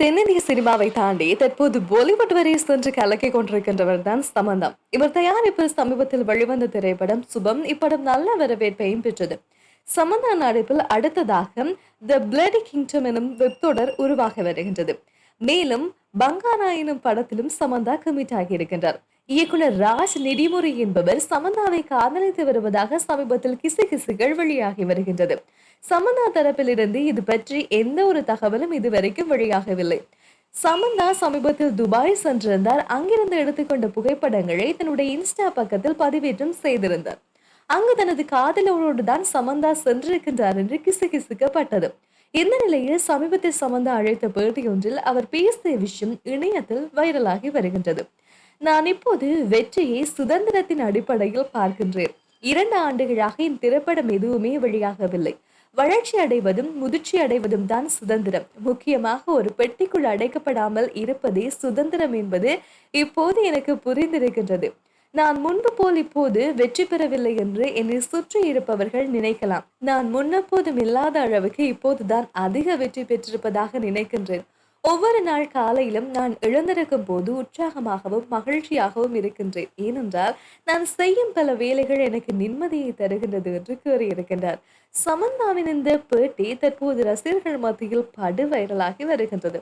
தென்னிந்திய சினிமாவை தாண்டி தற்போது பாலிவுட் வரை சென்று கலக்கிக் கொண்டிருக்கின்றவர் தான் சமந்தா இவர் தயாரிப்பில் சமீபத்தில் வெளிவந்த திரைப்படம் சுபம். இப்படம் நல்ல வரவேற்பையும் பெற்றது. சமந்தா நடிப்பில் அடுத்ததாக த பிளடி கிங்டம் எனும் வெப்தொடர் உருவாக வருகின்றது. மேலும் பங்காரா எனும் படத்திலும் சமந்தா கமிட் ஆகியிருக்கின்றார். இயக்குனர் ராஜ் நெடிமுறை என்பவர் சமந்தாவை காதலித்து வருவதாக சமீபத்தில் கிசுகிசுகள் வெளியாகி வருகின்றது. சமந்தா தரப்பிலிருந்து இது பற்றி எந்த ஒரு தகவலும் இதுவரைக்கும் வெளியாகவில்லை. சமந்தா சமீபத்தில் துபாய் சென்றிருந்தார். அங்கிருந்து எடுத்துக்கொண்ட புகைப்படங்களை தன்னுடைய இன்ஸ்டா பக்கத்தில் பதிவேற்றம் செய்திருந்தார். அங்கு தனது காதலோடு தான் சமந்தா சென்றிருக்கின்றார் என்று கிசுகிசுக்கப்பட்டது. இந்த நிலையில் சமீபத்தில் சமந்தா அழைத்த பேட்டி ஒன்றில் அவர் பேசிய விஷயம் இணையத்தில் வைரலாகி வருகின்றது. நான் இப்போது வெற்றியை சுதந்திரத்தின் அடிப்படையில் பார்க்கின்றேன். இரண்டு ஆண்டுகளாக என் திரைப்படம் எதுவுமே வெளியாகவில்லை. வளர்ச்சி அடைவதும் முதிர்ச்சி அடைவதும் தான் சுதந்திரம். முக்கியமாக ஒரு பெட்டிக்குள் அடைக்கப்படாமல் இருப்பதே சுதந்திரம் என்பது இப்போது எனக்கு புரிந்திருக்கின்றது. நான் முன்பு போல் இப்போது வெற்றி பெறவில்லை என்று என்னை சுற்றி இருப்பவர்கள் நினைக்கலாம். நான் முன்னப்போதும் இல்லாத அளவுக்கு இப்போதுதான் அதிக வெற்றி பெற்றிருப்பதாக நினைக்கின்றேன். ஒவ்வொரு நாள் காலையிலும் நான் எழுந்திருக்கும் போது உற்சாகமாகவும் மகிழ்ச்சியாகவும் இருக்கின்றேன். ஏனென்றால் நான் செய்யும் பல வேலைகள் எனக்கு நிம்மதியை தருகின்றது என்று கூறியிருக்கின்றார். சமந்தாவின் இந்த பேட்டி தற்போது ரசிகர்கள் மத்தியில் படு வைரலாகி வருகின்றது.